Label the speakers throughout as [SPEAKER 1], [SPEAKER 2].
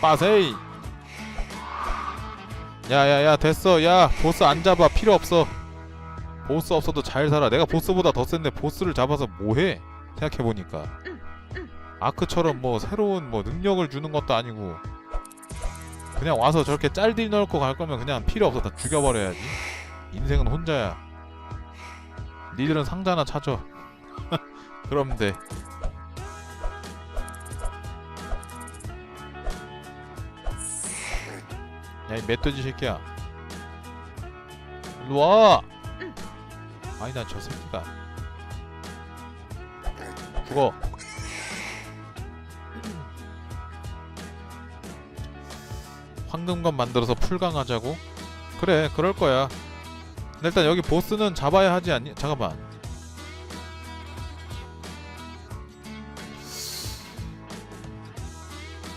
[SPEAKER 1] 빠세이. 야야야 됐어. 야 보스 안 잡아. 필요 없어. 보스 없어도 잘 살아. 내가 보스보다 더 센데 보스를 잡아서 뭐해? 생각해보니까. 아크처럼 뭐 새로운 뭐 능력을 주는 것도 아니고 그냥 와서 저렇게 짤딜 넣고 갈 거면 그냥 필요 없어. 다 죽여버려야지. 인생은 혼자야. 니들은 상자나 찾아 그럼 돼 야, 이 멧돼지 새끼야. 일로 와! 아니, 난 저 새끼가. 죽어. 황금관 만들어서 풀강하자고? 그래, 그럴 거야. 일단 여기 보스는 잡아야 하지 않니? 잠깐만.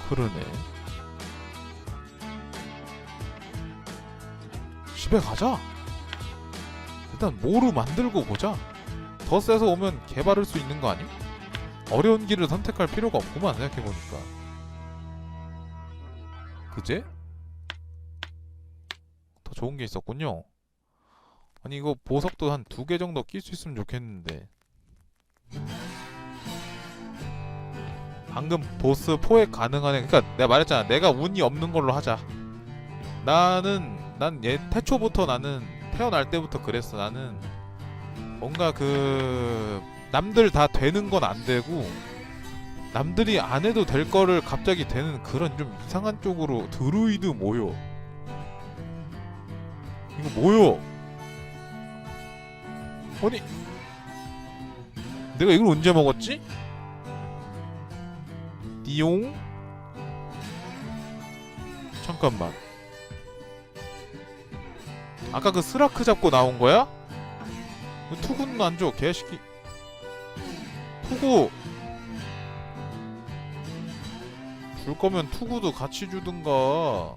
[SPEAKER 1] 그러네. 집에 가자. 일단 뭐로 만들고 보자. 더 세서 오면 개발할 수 있는 거 아니? 어려운 길을 선택할 필요가 없구만 생각해보니까. 그제? 더 좋은 게 있었군요. 아니 이거 보석도 한 두 개 정도 낄 수 있으면 좋겠는데. 방금 보스 포획 가능하네. 그러니까 내가 말했잖아. 내가 운이 없는 걸로 하자. 나는 난 얘 태초부터 나는 태어날 때부터 그랬어. 나는 뭔가 그 남들 다 되는 건 안 되고 남들이 안 해도 될 거를 갑자기 되는 그런 좀 이상한 쪽으로 드루이드 모여. 이거 뭐요? 아니 내가 이걸 언제 먹었지? 띠용 잠깐만 아까 그 스라크 잡고 나온 거야? 그 투구는 안 줘, 개새끼. 투구. 줄 거면 투구도 같이 주든가.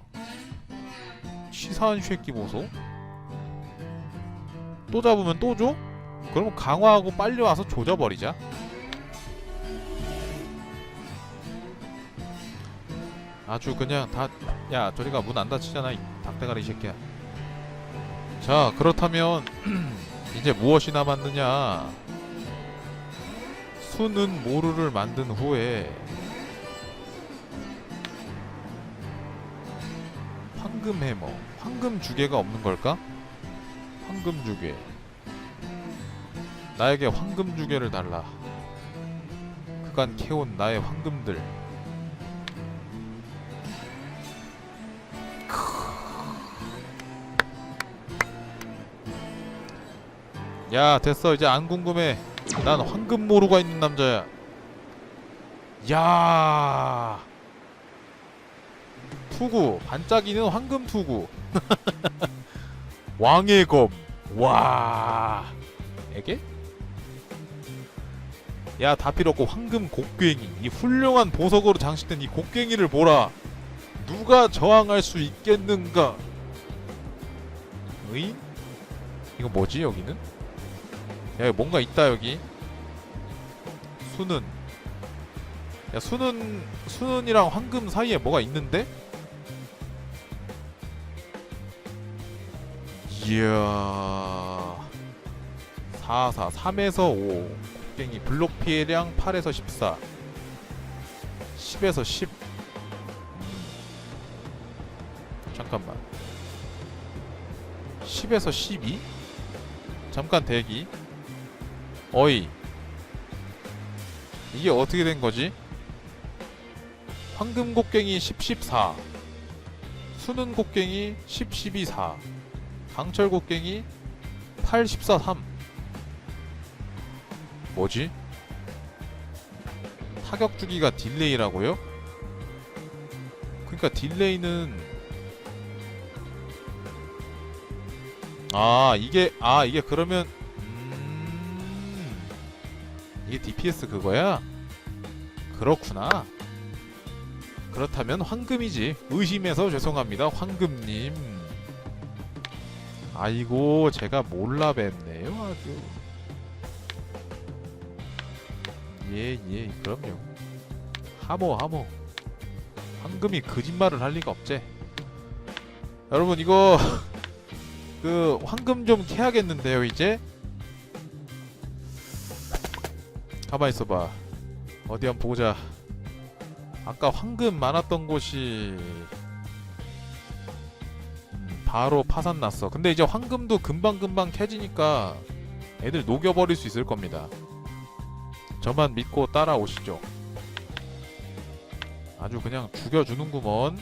[SPEAKER 1] 치사한 새끼 보소. 또 잡으면 또 줘? 그러면 강화하고 빨리 와서 조져버리자. 아주 그냥 다, 야, 저리가 문 안 닫히잖아, 이 닭대가리 이 새끼야. 자 그렇다면 이제 무엇이 남았느냐? 수는 모루를 만든 후에 황금 해머 황금 주개가 없는 걸까? 황금 주개. 나에게 황금 주개를 달라. 그간 캐온 나의 황금들 야 됐어. 이제 안 궁금해. 난 황금 모루가 있는 남자야. 야. 투구. 반짝이는 황금 투구. 왕의 검와. 에게? 야 다 필요 없고 황금 곡괭이. 이 훌륭한 보석으로 장식된 이 곡괭이를 보라. 누가 저항할 수 있겠는가? 의? 이거 뭐지 여기는? 야 뭔가 있다 여기. 수는. 야 수는 수는이랑 황금 사이에 뭐가 있는데? 이야. 4 4 3에서 5 곡괭이 블록 피해량 8에서 14 10에서 10 음. 잠깐만. 10에서 12 잠깐 대기 어이 이게 어떻게 된 거지? 황금 곡괭이 10, 14 수는 곡괭이 10, 12, 4 강철 곡괭이 8, 14, 3 뭐지? 타격 주기가 딜레이라고요? 그러니까 딜레이는 아 이게 아 이게 그러면 DPS 그거야? 그렇구나. 그렇다면 황금이지. 의심해서 죄송합니다, 황금님. 아이고, 제가 몰라 뵙네요, 아주. 예, 예, 그럼요. 하모, 하모. 황금이 거짓말을 할 리가 없지. 여러분 이거 그 황금 좀 캐야겠는데요 이제. 가만 있어봐. 어디 한번 보자. 아까 황금 많았던 곳이 음, 바로 파산 났어. 근데 이제 황금도 금방 금방 캐지니까 애들 녹여버릴 수 있을 겁니다. 저만 믿고 따라오시죠. 아주 그냥 죽여주는구먼.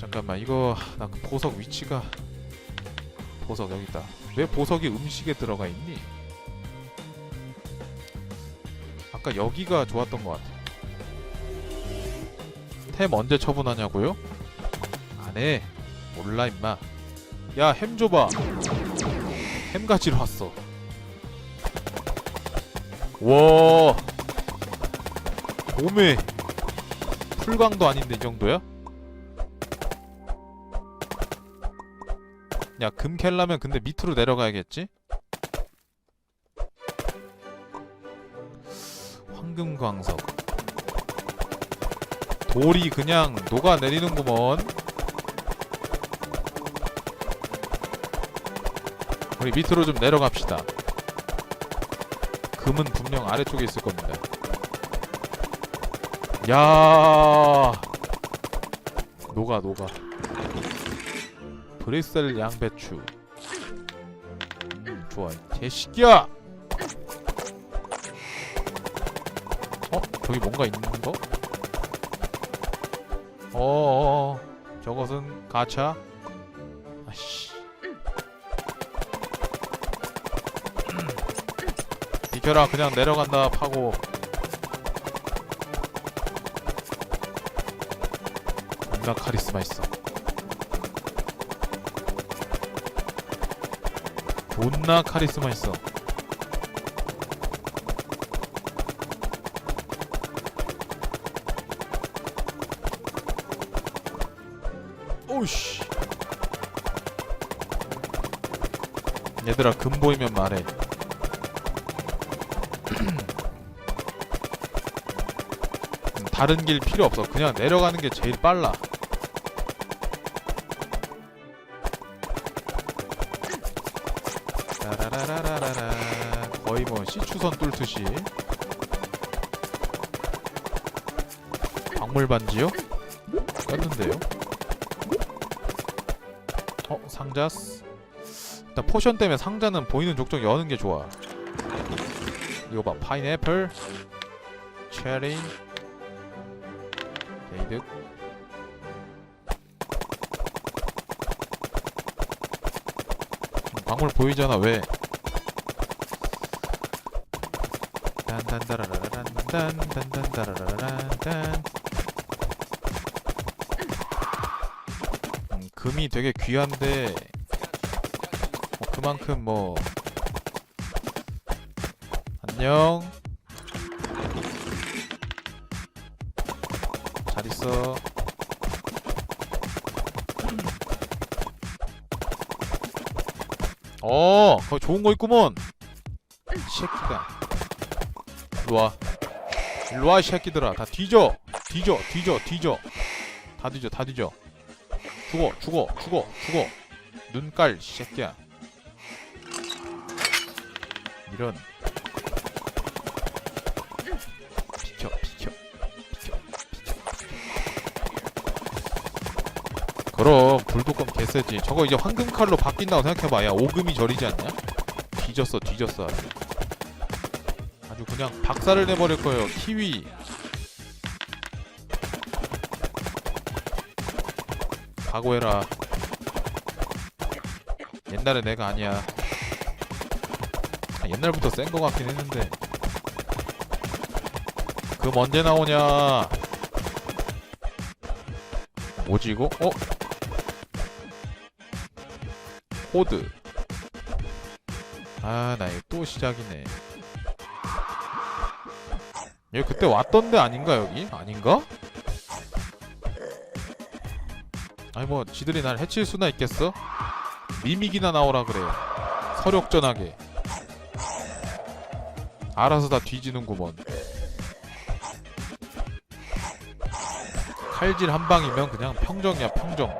[SPEAKER 1] 잠깐만 이거 나 그 보석 위치가 보석 여기 있다. 왜 보석이 음식에 들어가 있니? 아까 여기가 좋았던 것 같아. 템 언제 처분하냐고요? 안 해. 몰라 임마. 야 햄 줘봐. 햄 가지러 왔어. 와. 오메. 풀광도 아닌데 이 정도야? 야, 금 캘라면 근데 밑으로 내려가야겠지? 황금 광석. 돌이 그냥 녹아내리는구먼. 우리 밑으로 좀 내려갑시다. 금은 분명 아래쪽에 있을 겁니다. 야 녹아 녹아 브레셀 양배추 음, 좋아 개시기야 저기 뭔가 있는 거? 어어어. 저것은 가차? 아씨. 비켜라 그냥 내려간다 파고. 존나 카리스마 있어. 존나 카리스마 있어. 오우씨. 얘들아 금 보이면 말해. 음, 다른 길 필요 없어. 그냥 내려가는 게 제일 빨라. 라라라라라라 거의 뭐 시추선 뚫듯이 광물 반지요? 꼈는데요? 어 상자스 일단 포션 때문에 상자는 보이는 족족 여는 게 좋아. 이거 봐. 파인애플 체리 게이득 광물 보이잖아. 왜? 딴딴따라라란딴딴딴따라라란딴 금이 되게 귀한데 뭐 그만큼 뭐 안녕 잘 있어 어, 거 좋은 거 있구먼. 이 새끼가. 일로 와. 일로 와, 이 새끼들아. 다 뒤져. 뒤져, 뒤져, 뒤져. 다 뒤져, 다 뒤져. 죽어, 죽어, 죽어, 죽어. 눈깔, 이 새끼야. 이런. 비켜, 비켜, 비켜, 비켜. 그럼 불독검 개세지. 저거 이제 황금 칼로 바뀐다고 생각해봐. 야 오금이 저리지 않냐? 뒤졌어, 뒤졌어. 아주. 아주 그냥 박살을 내버릴 거예요. 키위. 각오해라. 옛날에 내가 아니야. 아, 옛날부터 센 거 같긴 했는데. 금 언제 나오냐? 뭐지 이거? 어? 코드 아나 이거 또 시작이네 여기 그때 왔던데 아닌가 여기? 아닌가? 아니 뭐 지들이 날 해칠 수나 있겠어? 미믹이나 나오라 그래 서력전하게. 알아서 다 뒤지는구먼. 칼질 한 방이면 그냥 평정이야 평정.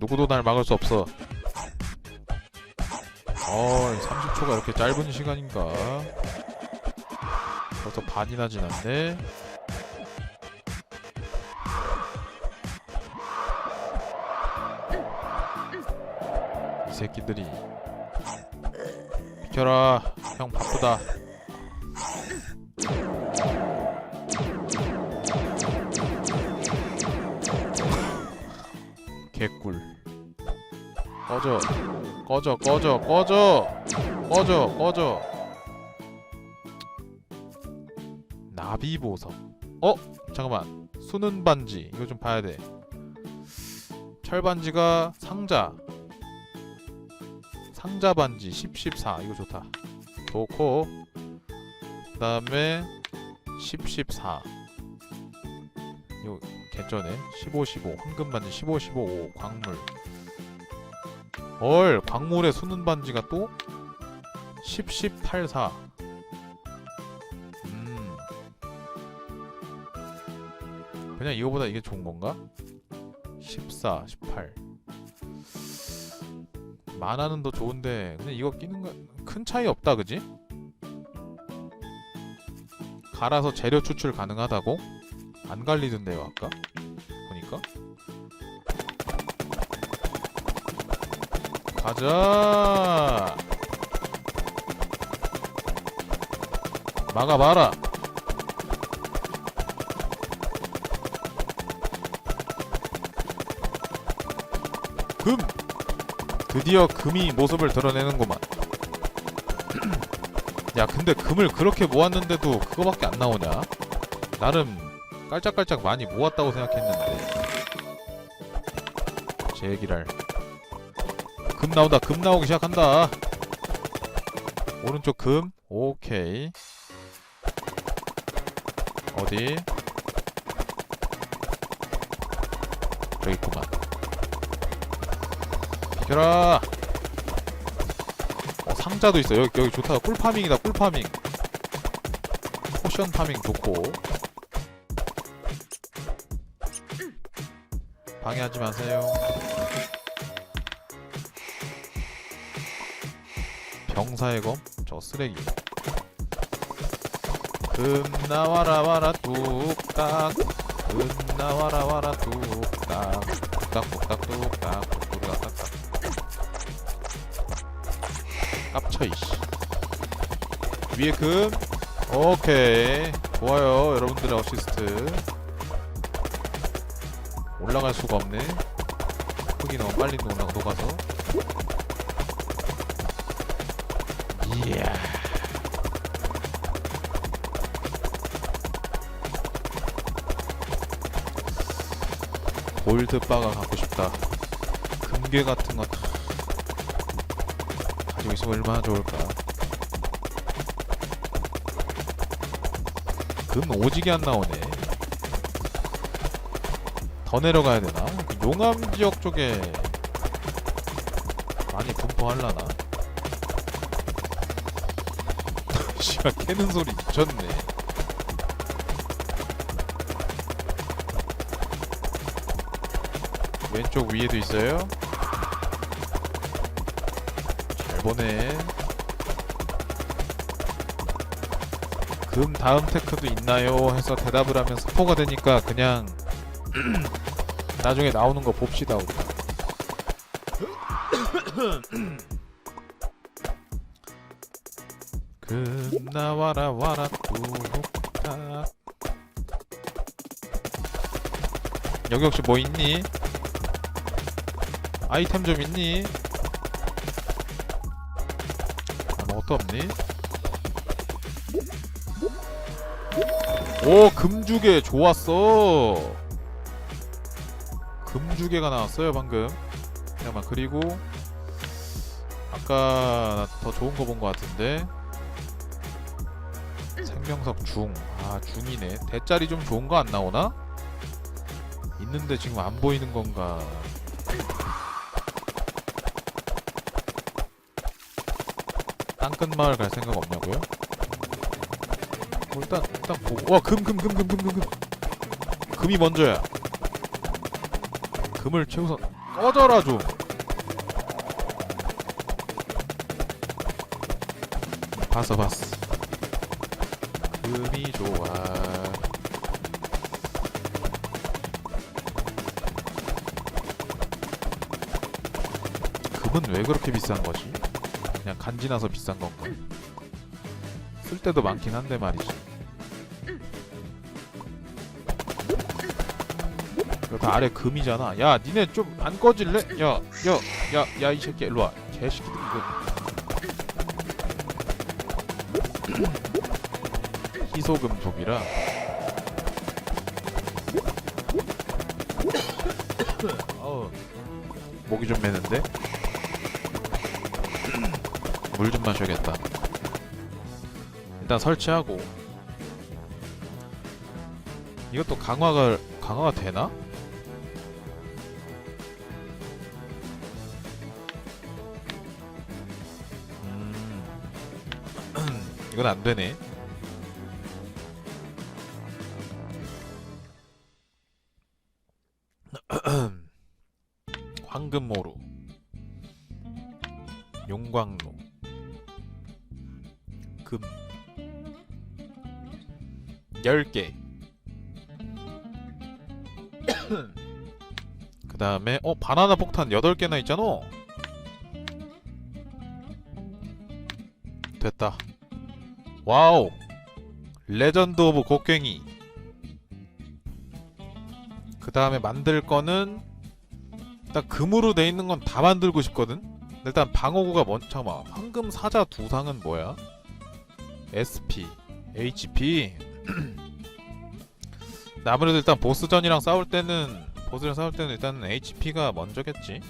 [SPEAKER 1] 누구도 날 막을 수 없어. 어 30초가 이렇게 짧은 시간인가? 벌써 반이나 지났네 새끼들이. 비켜라 형 바쁘다. 개꿀. 꺼져. 꺼져 꺼져 꺼져. 꺼져 꺼져. 나비 보석. 어? 잠깐만. 수는 반지. 이거 좀 봐야 돼. 철반지가 상자 상자 반지 10, 14 이거 좋다. 좋고 그 다음에 10, 14 이거 개쩌네. 15, 15 황금 반지 15, 15 5 광물. 헐 광물에 수는 반지가 또 10, 10, 8, 4 음. 그냥 이거보다 이게 좋은 건가? 14, 18 만화는 더 좋은데 근데 이거 끼는 거큰 차이 없다 그지? 갈아서 재료 추출 가능하다고? 안 갈리던데요 아까? 보니까 가자 막아봐라 금 드디어 금이 모습을 드러내는구만. 야 근데 금을 그렇게 모았는데도 그거밖에 안 나오냐? 나름 깔짝깔짝 많이 모았다고 생각했는데. 제 얘기를 금 나온다 금 나오기 시작한다. 오른쪽 금 오케이. 어디? 저기 있구만 비켜라. 어 상자도 있어 여기 여기 좋다. 꿀파밍이다 꿀파밍. 포션 파밍 좋고. 방해하지 마세요. 병사의 검? 저 쓰레기. 금 나와라 와라 뚝딱. 금 나와라 와라 뚝딱. 뚝딱 뚝딱 뚝딱. 뚝딱 뚝딱 깝쳐 이씨. 위에 금. 오케이. 좋아요 여러분들의 어시스트. 올라갈 수가 없네. 흙이 너무 빨리 녹아, 녹아서. 이야. 골드바가 갖고 싶다. 금괴 같은 거 있으면 얼마나 좋을까 금 오지게 안 나오네 더 내려가야 되나? 그 용암 지역 쪽에 많이 분포할라나? 씨발 캐는 소리 미쳤네 왼쪽 위에도 있어요 보네 금 다음 테크도 있나요? 해서 대답을 하면 스포가 되니까 그냥 나중에 나오는 거 봅시다 우리. 금 나와라 와라 뚜룩탁 여기 혹시 뭐 있니? 아이템 좀 있니? 아무것도 없니? 오 금주개 좋았어. 금주개가 나왔어요 방금. 잠깐만 그리고 아까 나더 좋은 거 본 거 같은데. 생명석 중 아 중이네. 대짜리 좀 좋은 거 안 나오나? 있는데 지금 안 보이는 건가 땅끝 마을 갈 생각 없냐고요? 뭐 일단 일단 보고 와금 금 금 금 금 금금. 금이 먼저야. 금을 최우선 꺼져라 좀 봤어 봤어. 금이 좋아. 금은 왜 그렇게 비싼 거지? 그냥 간지나서 비싼 건가? 쓸 때도 많긴 한데 말이지. 이거 다 아래 금이잖아. 야, 니네 좀 안 꺼질래? 야, 야, 야, 야, 이 새끼 일로 와. 개새끼들 이거. 희소금속이라. 어우, 목이 좀 메는데. 물 좀 마셔야겠다. 일단 설치하고 이것도 강화가 강화가 되나? 음 이건 안 되네. 황금모루 용광로 금. 10개. 그 다음에 어 바나나 폭탄 8개나 있잖아. 됐다. 와우. 레전드 오브 곡괭이. 그 다음에 만들 거는 일단 금으로 돼 있는 건 다 만들고 싶거든. 일단 방어구가 뭔 잠깐만. 황금 사자 두상은 뭐야 SP HP 근데 아무래도 일단 보스전이랑 싸울 때는 보스랑 싸울 때는 일단 HP가 먼저겠지.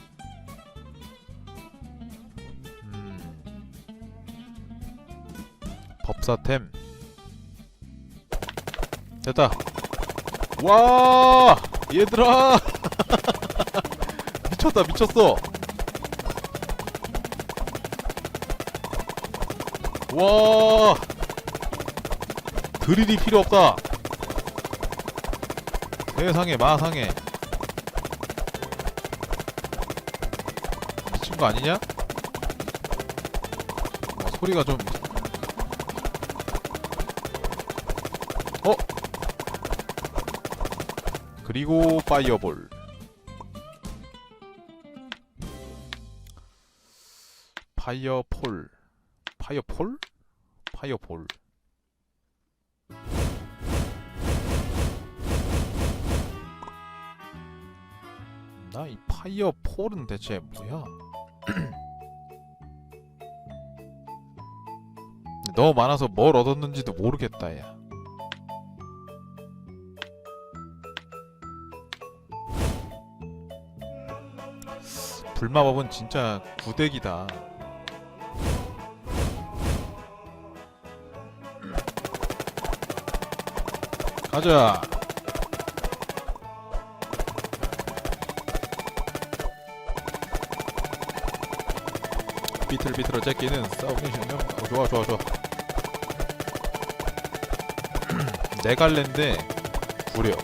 [SPEAKER 1] 음. 법사템. 됐다. 와! 얘들아! 미쳤다 미쳤어 와 드릴이 필요 없다 세상에 마상에 미친 거 아니냐? 어, 소리가 좀 어? 그리고 파이어볼 파이어폴 파이어폴? 파이어볼. 나 이 파이어폴은 대체 뭐야? 너무 많아서 뭘 얻었는지도 모르겠다 야 불마법은 진짜 구대기다 가자. 비틀 비틀어 제끼는 싸우기 신경 어, 좋아 좋아 좋아. 네 갈래인데 구려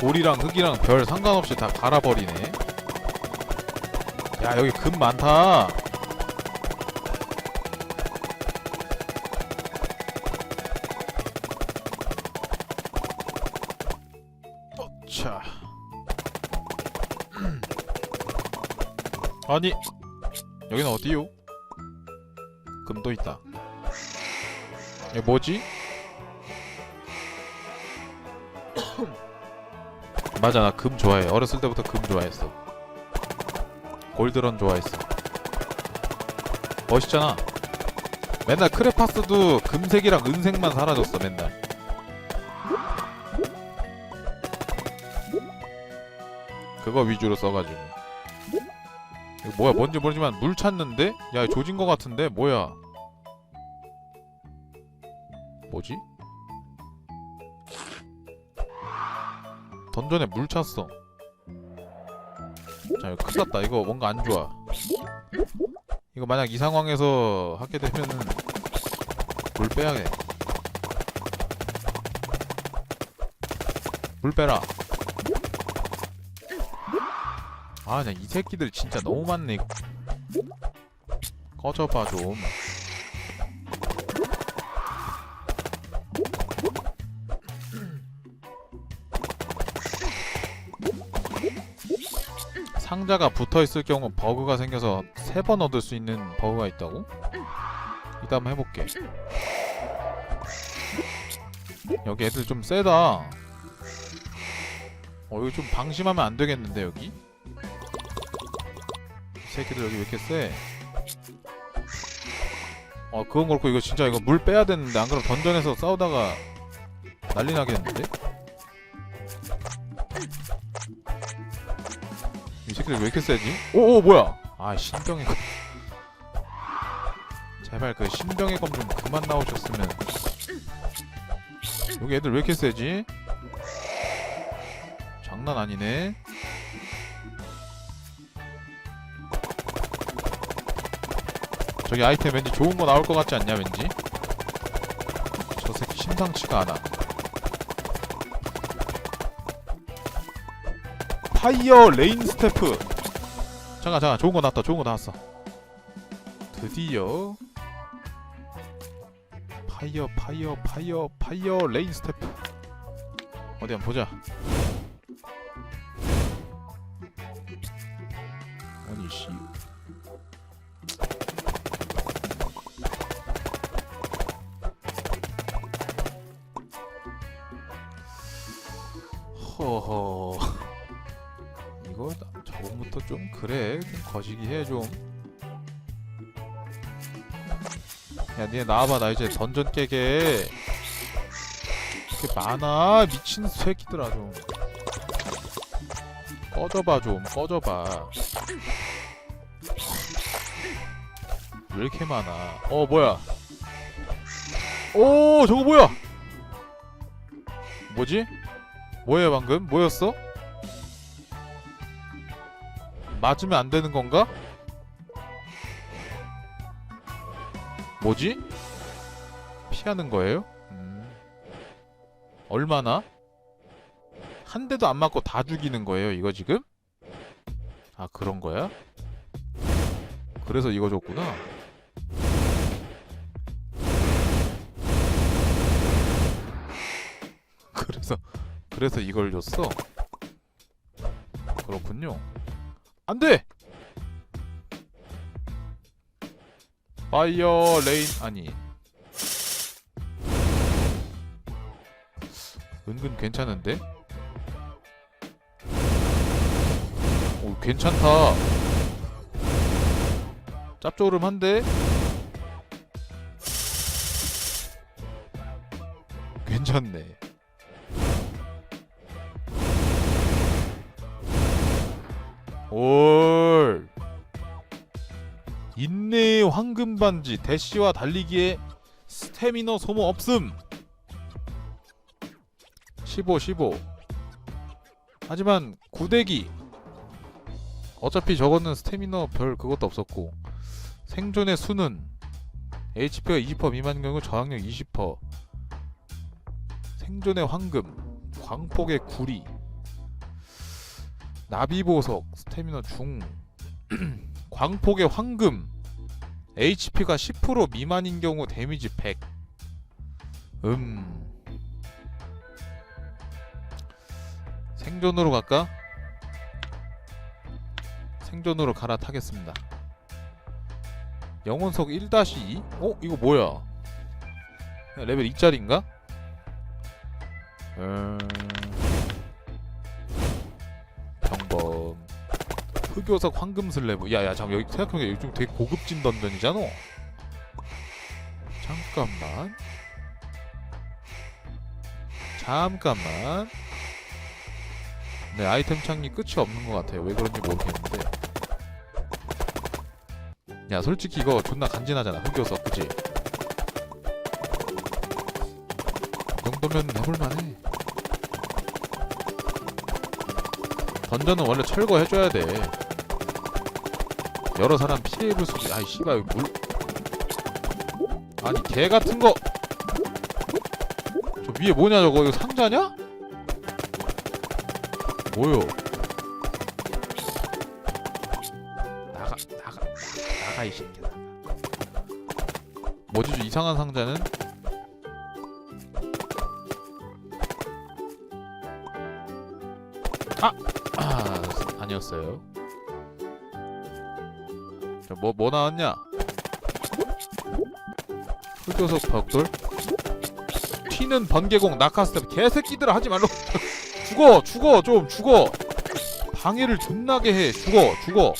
[SPEAKER 1] 돌이랑 흙이랑 별 상관없이 다 갈아버리네. 야 여기 금 많다 아니 여기는 어디요? 금도 있다. 이게 뭐지? 맞아 나 금 좋아해. 어렸을 때부터 금 좋아했어. 골드런 좋아했어. 멋있잖아. 맨날 크레파스도 금색이랑 은색만 사라졌어 맨날. 그거 위주로 써가지고 이거 뭐야 뭔지 모르지만 물 찾는데? 야 조진 거 같은데? 뭐야 뭐지? 던전에 물 찼어 자 이거 큰일 났다 이거 뭔가 안 좋아 이거 만약 이 상황에서 하게 되면은 물 빼야해 물 빼라 아 그냥 이 새끼들 진짜 너무 많네. 꺼져봐 좀 상자가 붙어있을 경우 버그가 생겨서 세 번 얻을 수 있는 버그가 있다고? 이따 한번 해볼게 여기 애들 좀 세다 어 이거 좀 방심하면 안 되겠는데 여기? 이 새끼들 여기 왜 이렇게 세? 어 그건 그렇고 이거 진짜 이거 물 빼야 되는데 안 그러면 던전에서 싸우다가 난리 나겠는데? 이 새끼들 왜 이렇게 세지? 오오 뭐야? 아 신병의 검 제발 그 신병의 검 좀 그만 나오셨으면 여기 애들 왜 이렇게 세지? 장난 아니네 저기 아이템 왠지 좋은 거 나올 것 같지 않냐 왠지? 저 새끼 심상치가 않아. 파이어 레인 스태프. 잠깐 잠깐. 좋은 거 나왔다. 좋은 거 나왔어. 드디어. 파이어 파이어 파이어 파이어 레인 스태프. 어디 한번 보자. 아니 씨 허허 이거 나- 저번부터 좀 그래 좀 거시기 해 좀 야, 니네 나와봐. 나 이제 던전 깨게. 이렇게 많아. 미친 새끼들아, 좀. 꺼져봐, 좀. 꺼져봐. 왜 이렇게 많아? 어, 뭐야? 오, 저거 뭐야? 뭐지? 뭐예요, 방금? 뭐였어? 맞으면 안 되는 건가? 뭐지? 피하는 거예요? 음. 얼마나? 한 대도 안 맞고 다 죽이는 거예요, 이거 지금? 아, 그런 거야? 그래서 이거 줬구나. 그래서 그래서 이걸 줬어. 그렇군요. 안 돼. 파이어 레인 아니 은근 괜찮은데? 오 괜찮다 짭조름한데? 괜찮네 올. 인내의 황금 반지 대시와 달리기에 스태미너 소모 없음. 15 15 하지만 구대기. 어차피 저거는 스태미너 별 그것도 없었고. 생존의 수는 HP가 20% 미만인 경우 저항력 20% 생존의 황금 광폭의 구리 나비보석 스태미너 중 광폭의 황금 HP가 10% 미만인 경우 데미지 100 음... 생존으로 갈까? 생존으로 갈아타겠습니다 영혼석 1-2? 어? 이거 뭐야? 레벨 2짜리인가? 음... 평범 흑요석 황금 슬래브. 야야 잠깐 여기 생각해보니까 여기 좀 되게 고급진 던전이잖아. 잠깐만. 잠깐만. 네 아이템 창이 끝이 없는 것 같아요. 왜 그런지 모르겠는데. 야 솔직히 이거 존나 간지나잖아 흑요석. 그치? 이 정도면 해볼만해 던전은 원래 철거해줘야 돼 여러 사람 피해 입을 수도 아이 씨발 이거 물 아니 개 같은 거 저 위에 뭐냐 저거 이거 상자냐? 뭐요? 나가 나가 나가 이 새끼 나가. 뭐지 저 이상한 상자는? 아니었어요. 저뭐뭐 뭐 나왔냐? 흑조석 벽돌? 튀는 번개공 낙하스텝 개새끼들아 하지 말로 죽어 죽어 좀 죽어 방해를 존나게 해 죽어 죽어